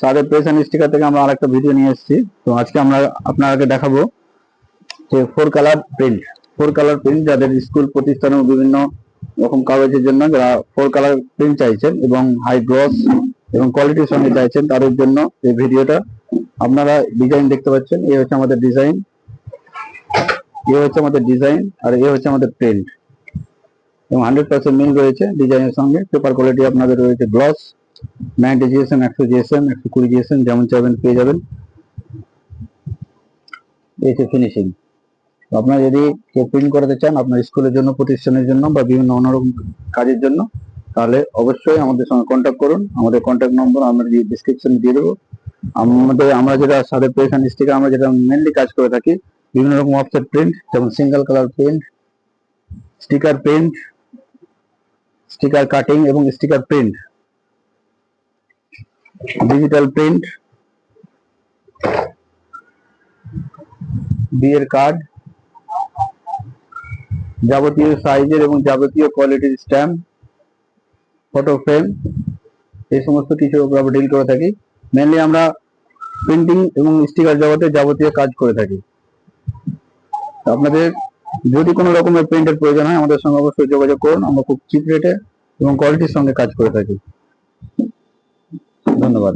সাদের press and sticker থেকে আমরা আরেকটা ভিডিও নিয়ে এসেছি। তো আজকে আমরা আপনাকে দেখাবো যে four colour print four colour print যাদের স্কুল প্রতিষ্ঠানে বিভিন্ন রকম কাগজের জন্য যারা ফোর কালার প্রিন্ট চাইছেন এবং হাই গ্লস এবং কোয়ালিটির সঙ্গে চাইছেন, তাদের জন্য এই ভিডিওটা আপনারা ডিজাইন দেখতে পাচ্ছেন। এই হচ্ছে আমাদের ডিজাইন এ হচ্ছে আমাদের ডিজাইন আর এ হচ্ছে আমাদের প্রিন্ট এবং হান্ড্রেড পার্সেন্ট মিল রয়েছে ডিজাইনের সঙ্গে। পেপার কোয়ালিটি আপনাদের রয়েছে গ্লস নাইনটি জিএসএম একশো জিএসএম একশো কুড়ি জিএসএম যেমন চাইবেন পেয়ে যাবেন। হচ্ছে ফিনিশিং আপনারা যদি কেউ প্রিন্ট করাতে চান আপনার স্কুলের জন্য, প্রতিষ্ঠানের জন্য বা বিভিন্ন অন্যরকম কাজের জন্য, তাহলে অবশ্যই আমাদের সঙ্গে কন্ট্যাক্ট করুন। আমাদের কন্ট্যাক্ট নম্বর আমরা ডিসক্রিপশনে দিয়ে দেবো। আমাদের, আমরা যেটা সাদের পেশন স্টিকার আমরা যেটা মেনলি কাজ করে থাকি, বিভিন্ন রকম অফসেট প্রিন্ট যেমন single colour print sticker print sticker cutting এবং স্টিকার প্রিন্ট ডিজিটাল প্রিন্ট বিয়ের কার্ড যাবতীয় সাইজের এবং যাবতীয় কোয়ালিটির স্ট্যাম্প ফটো ফ্রেম এই সমস্ত কিছু আমরা ডিল করে থাকি। মেনলি আমরা প্রিন্টিং এবং স্টিকার জগতে যাবতীয় কাজ করে থাকি। আপনাদের যদি কোনো রকমের প্রিন্টের প্রয়োজন হয়, আমাদের সঙ্গে অবশ্যই যোগাযোগ করুন। আমরা খুব চিপ রেটে এবং কোয়ালিটির সঙ্গে কাজ করে থাকি। ধন্যবাদ।